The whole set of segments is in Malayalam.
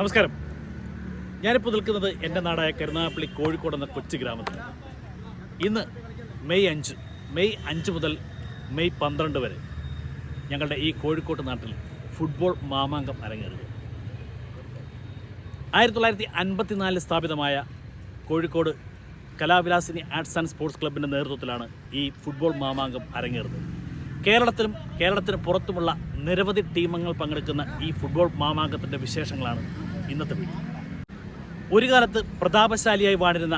നമസ്കാരം. ഞാനിപ്പോൾ നിൽക്കുന്നത് എന്റെ നാടായ കരുനാഗപ്പള്ളി കോഴിക്കോട് എന്ന കൊച്ചു ഗ്രാമത്തിൽ ഇന്ന് മെയ് അഞ്ച് മെയ് അഞ്ച് മുതൽ മെയ് പന്ത്രണ്ട് വരെ ഞങ്ങളുടെ ഈ കോഴിക്കോട് നാട്ടിൽ ഫുട്ബോൾ മാമാങ്കം അരങ്ങേറുക ആയിരത്തി തൊള്ളായിരത്തി അൻപത്തിനാലിൽ സ്ഥാപിതമായ Kozhikode Kalavilasini arts and sports ക്ലബിന്റെ നേതൃത്വത്തിലാണ് ഈ ഫുട്ബോൾ മാമാങ്കം അരങ്ങേറുന്നത്. കേരളത്തിലും കേരളത്തിന് പുറത്തുമുള്ള നിരവധി ടീമുകൾ പങ്കെടുക്കുന്ന ഈ ഫുട്ബോൾ മാമാങ്കത്തിന്റെ വിശേഷങ്ങളാണ് ഇന്നത്തെ വീഡിയോ. ഒരു കാലത്ത് പ്രതാപശാലിയായി വാണിരുന്ന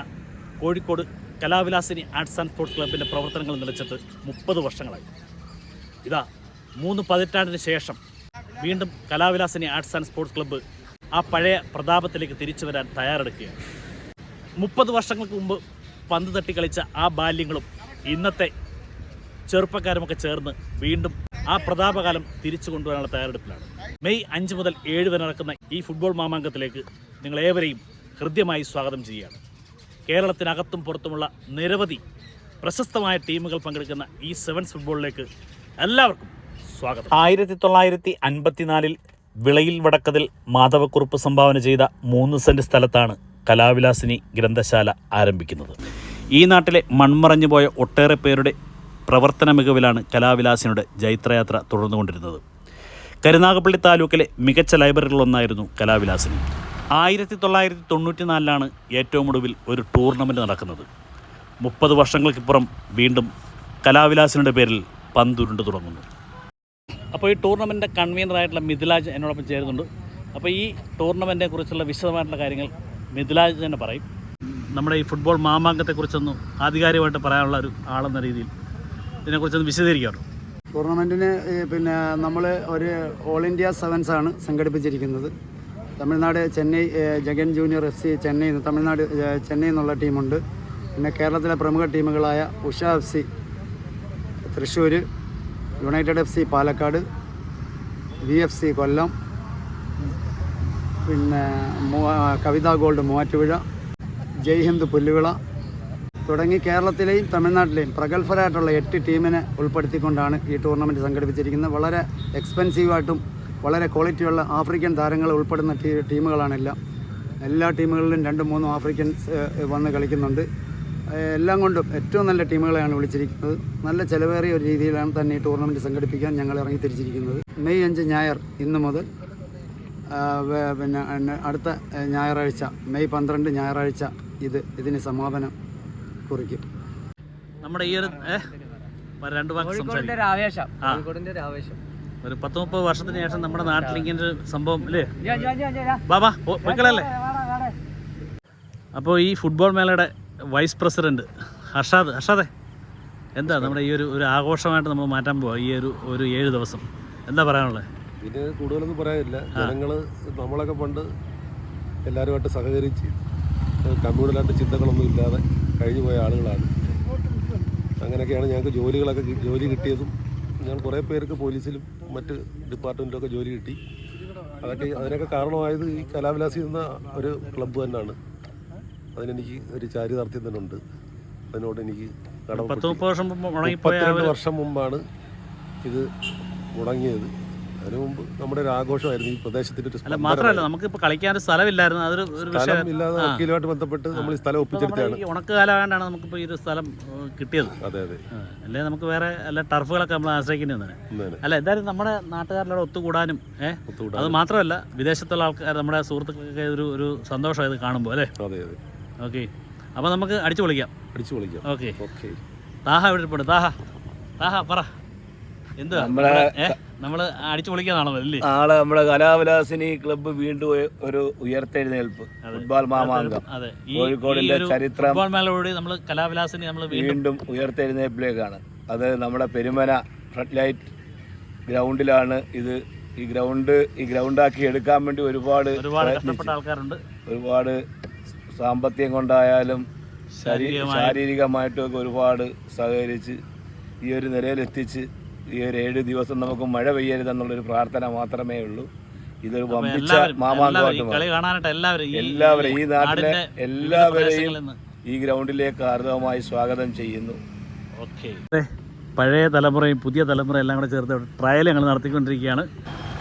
Kozhikode Kalavilasini arts and sports ക്ലബിന്റെ പ്രവർത്തനങ്ങൾ നിലച്ചിട്ട് മുപ്പത് വർഷങ്ങളായി. ഇതാ മൂന്ന് പതിറ്റാണ്ടിന് ശേഷം വീണ്ടും Kalavilasini arts and sports club ആ പഴയ പ്രതാപത്തിലേക്ക് തിരിച്ചു വരാൻ തയ്യാറെടുക്കുകയാണ്. മുപ്പത് വർഷങ്ങൾക്ക് മുമ്പ് പന്ത് തട്ടി കളിച്ച ആ ബാല്യങ്ങളും ഇന്നത്തെ ചെറുപ്പക്കാരുമൊക്കെ ചേർന്ന് വീണ്ടും ആ പ്രതാപകാലം തിരിച്ചു കൊണ്ടുവരാനുള്ള തയ്യാറെടുപ്പിലാണ്. മെയ് അഞ്ച് മുതൽ ഏഴ് വരെ നടക്കുന്ന ഈ ഫുട്ബോൾ മാമാങ്കത്തിലേക്ക് നിങ്ങൾ ഏവരെയും ഹൃദ്യമായി സ്വാഗതം ചെയ്യുകയാണ്. കേരളത്തിനകത്തും പുറത്തുമുള്ള നിരവധി പ്രശസ്തമായ ടീമുകൾ പങ്കെടുക്കുന്ന ഈ സെവൻസ് ഫുട്ബോളിലേക്ക് എല്ലാവർക്കും സ്വാഗതം. ആയിരത്തി തൊള്ളായിരത്തി അൻപത്തിനാലിൽ വിളയിൽ വടക്കതിൽ മാധവക്കുറുപ്പ് സംഭാവന ചെയ്ത മൂന്ന് സെന്റ് സ്ഥലത്താണ് കലാവിലാസിനി ഗ്രന്ഥശാല ആരംഭിക്കുന്നത്. ഈ നാട്ടിലെ മൺമറഞ്ഞു പോയ ഒട്ടേറെ പേരുടെ പ്രവർത്തന മികവിലാണ് കലാവിലാസിനുടെ ജൈത്രയാത്ര തുടർന്നുകൊണ്ടിരുന്നത്. കരുനാഗപ്പള്ളി താലൂക്കിലെ മികച്ച ലൈബ്രറികളൊന്നായിരുന്നു കലാവിലാസിന്. ആയിരത്തി തൊള്ളായിരത്തി തൊണ്ണൂറ്റി നാലിലാണ് ഏറ്റവും ഒടുവിൽ ഒരു ടൂർണമെന്റ് നടക്കുന്നത്. മുപ്പത് വർഷങ്ങൾക്കിപ്പുറം വീണ്ടും കലാവിലാസിനുടെ പേരിൽ പന്തുരുണ്ട് തുടങ്ങുന്നു. അപ്പോൾ ഈ ടൂർണമെന്റിന്റെ കൺവീനറായിട്ടുള്ള മിഥിലാജ് എന്നോടൊപ്പം ചേരുന്നുണ്ട്. അപ്പോൾ ഈ ടൂർണമെന്റിനെ കുറിച്ചുള്ള വിശദമായിട്ടുള്ള കാര്യങ്ങൾ മിഥിലാജ് തന്നെ പറയും. നമ്മുടെ ഈ ഫുട്ബോൾ മാമാങ്കത്തെക്കുറിച്ചൊന്നും ആധികാരികമായിട്ട് പറയാനുള്ള ഒരു ആളെന്ന രീതിയിൽ ഇതിനെക്കുറിച്ചൊന്ന് വിശദീകരിക്കാറുണ്ട് ടൂർണമെന്റിന് പിന്നെ നമ്മൾ ഒരു ഓൾ ഇന്ത്യ സെവൻസ് ആണ് സംഘടിപ്പിച്ചിരിക്കുന്നത്. Tamil Nadu Chennai Jagan junior F C Chennai Tamil Nadu Chennai എന്നുള്ള ടീമുണ്ട്. പിന്നെ കേരളത്തിലെ പ്രമുഖ ടീമുകളായ Usha F C Thrissur united F C Palakkad V F C Kollam പിന്നെ കവിത ഗോൾഡ് മൂവാറ്റുപുഴ ജയ്ഹിന്ദ് പുല്ലുവിള തുടങ്ങി കേരളത്തിലെയും തമിഴ്നാട്ടിലെയും പ്രഗത്ഭരായിട്ടുള്ള എട്ട് ടീമിനെ ഉൾപ്പെടുത്തിക്കൊണ്ടാണ് ഈ ടൂർണമെന്റ് സംഘടിപ്പിച്ചിരിക്കുന്നത്. വളരെ എക്സ്പെൻസീവായിട്ടും വളരെ ക്വാളിറ്റിയുള്ള ആഫ്രിക്കൻ താരങ്ങൾ ഉൾപ്പെടുന്ന ടീ ടീമുകളാണെല്ലാം എല്ലാ. ടീമുകളിലും രണ്ടും മൂന്നും ആഫ്രിക്കൻസ് വന്ന് കളിക്കുന്നുണ്ട്. എല്ലാം കൊണ്ടും ഏറ്റവും നല്ല ടീമുകളെയാണ് വിളിച്ചിരിക്കുന്നത്. നല്ല ചിലവേറിയ ഒരു രീതിയിലാണ് തന്നെ ഈ ടൂർണമെന്റ് സംഘടിപ്പിക്കാൻ ഞങ്ങൾ ഇറങ്ങി തിരിച്ചിരിക്കുന്നത് മെയ് അഞ്ച് ഞായർ ഇന്ന് മുതൽ പിന്നെ അടുത്ത ഞായറാഴ്ച മെയ് പന്ത്രണ്ട് ഞായറാഴ്ച ഇത് ഇതിന് സമാപനം കുറിക്കും നമ്മുടെ ഈ ഒരു രണ്ട് വാക്ക് ആവേശം. ആവേശം. ഒരു പത്ത് മുപ്പത് വർഷത്തിന് ശേഷം നമ്മുടെ നാട്ടിൽ ഇങ്ങനെ ഒരു സംഭവം അല്ലേ. ബാബാ വാടാ. അപ്പോൾ ഈ ഫുട്ബോൾ മേളയുടെ വൈസ് പ്രസിഡന്റ് ഹർഷാദ് ഹർഷാദേ എന്താ നമ്മുടെ ഈ ഒരു ഒരു ആഘോഷമായിട്ട് നമ്മൾ മാറ്റാൻ പോവാ ഈ ഒരു ഒരു ഏഴ് ദിവസം? എന്താ പറയാനുള്ളത് ഇതിന് കൂടുതലൊന്നും പറയാനില്ല. ജനങ്ങൾ നമ്മളൊക്കെ പണ്ട് എല്ലാവരുമായിട്ട് സഹകരിച്ച് കമ്മ്യൂണലായിട്ട് ചിന്തകളൊന്നും ഇല്ലാതെ കഴിഞ്ഞു പോയ ആളുകളാണ്. അങ്ങനെയൊക്കെയാണ് ഞങ്ങൾക്ക് ജോലികളൊക്കെ ജോലി കിട്ടിയതും. ഞാൻ കുറേ പേർക്ക് പോലീസിലും മറ്റ് ഡിപ്പാർട്ട്മെന്റിലൊക്കെ ജോലി കിട്ടി. അതൊക്കെ അതിനൊക്കെ കാരണമായത് ഈ കലാവിലാസി എന്ന ഒരു ക്ലബ്ബ് തന്നെയാണ്. അതിനെനിക്ക് ഒരു ചാരിതാർത്ഥ്യം തന്നെ ഉണ്ട്. അതിനോട് എനിക്ക് മുപ്പത്തിരണ്ട് ഒരു- വർഷം മുമ്പാണ് ഇത് മുടങ്ങിയത്. അതിനു മുമ്പ് നമ്മുടെ ഒരു ആഘോഷമായിരുന്നു ഈ പ്രദേശത്തിന്റെ ഒരു അല്ല. മാത്രമല്ല നമുക്ക് ഇപ്പൊ കളിക്കാൻ ഒരു സ്ഥലമില്ലായിരുന്നു. അതൊരു ഒരു വിഷയം. സ്ഥലം ഇല്ലാതെ വക്കീലുമായിട്ട് ബന്ധപ്പെട്ട് നമ്മൾ ഈ സ്ഥലം ഒപ്പിച്ചെടുത്താണ്. ഈ കാലമായതുകൊണ്ടാണ് നമുക്കിപ്പോൾ ഈ ഒരു സ്ഥലം ഏഹ്, കിട്ടിയത്. അതെ അതെ. അല്ലേ നമുക്ക് വേറെ അല്ല ടർഫുകളൊക്കെ നമ്മൾ ആശ്രയിക്കേണ്ടി വന്നത് ഇന്നലെ അല്ല എന്തായാലും നമ്മുടെ നാട്ടുകാരിലൂടെ ഒത്തുകൂടാനും ഏഹ് ഒത്തുകൂടാ അത് മാത്രമല്ല വിദേശത്തുള്ള ആൾക്കാർ നമ്മുടെ സുഹൃത്തുക്കൾക്കൊക്കെ ഒരു ഒരു സന്തോഷം ഇത് കാണുമ്പോൾ അല്ലേ? അതെ അതെ. ഓക്കെ. അപ്പോൾ നമുക്ക് അടിച്ചു പൊളിക്കാം. അടിച്ചു പൊളിക്കാം. ഓക്കെ. ഓക്കെ. താഹ ഇവിടെ ഇരിപ്പുണ്ട്? താഹ താഹ പറ. നമ്മളെ- അടിച്ചു പൊളിക്കാന്നാണോ അല്ലേ നാളെ നമ്മുടെ കലാവിലാസിനി ക്ലബ്ബ് വീണ്ടും ഒരു- ഉയർത്തെഴുന്നേൽപ്പ്. ഫുട്ബോൾ മാമാങ്കം. കോഴിക്കോടിന്റെ ചരിത്രം ഫുട്ബോൾ നമ്മൾ കലാവിലാസിനി നമ്മൾ വീണ്ടും ഉയർത്തെഴുന്നേൽപ്പിലേക്കാണ്. അത് നമ്മുടെ പെരുമന ഫ്ലഡ് ലൈറ്റ് ഗ്രൗണ്ടിലാണ് ഇത്. ഈ ഗ്രൗണ്ട് ഈ ഗ്രൗണ്ടാക്കി എടുക്കാൻ വേണ്ടി ഒരുപാട് ആൾക്കാരുണ്ട്. ഒരുപാട് സാമ്പത്തികം കൊണ്ടായാലും ശരീ- ശാരീരികമായിട്ടും ഒക്കെ ഒരുപാട് സഹകരിച്ച് ഈ ഒരു നിലയിലെത്തിച്ച് ഈ ഒരു ഏഴ് ദിവസം നമുക്ക് മഴ പെയ്യരുതെന്നുള്ളൊരു പ്രാർത്ഥന മാത്രമേ ഉള്ളൂ. ഇതൊരു വമ്പിച്ച എല്ലാവരും എല്ലാവരും ഈ മാമാങ്കമായിട്ട് എല്ലാവരും ഈ- നാട്ടിലെ എല്ലാവരെയും ഈ ഗ്രൗണ്ടിലേക്ക് ഹാർദവമായി സ്വാഗതം ചെയ്യുന്നു. ഓക്കെ. പഴയ തലമുറയും പുതിയ തലമുറയും എല്ലാം കൂടെ ചേർത്ത് ട്രയൽ ഞങ്ങൾ നടത്തിക്കൊണ്ടിരിക്കുകയാണ്.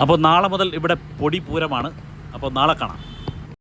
അപ്പോൾ നാളെ മുതൽ ഇവിടെ പൊടി പൂരമാണ്. അപ്പോൾ നാളെ കാണാം.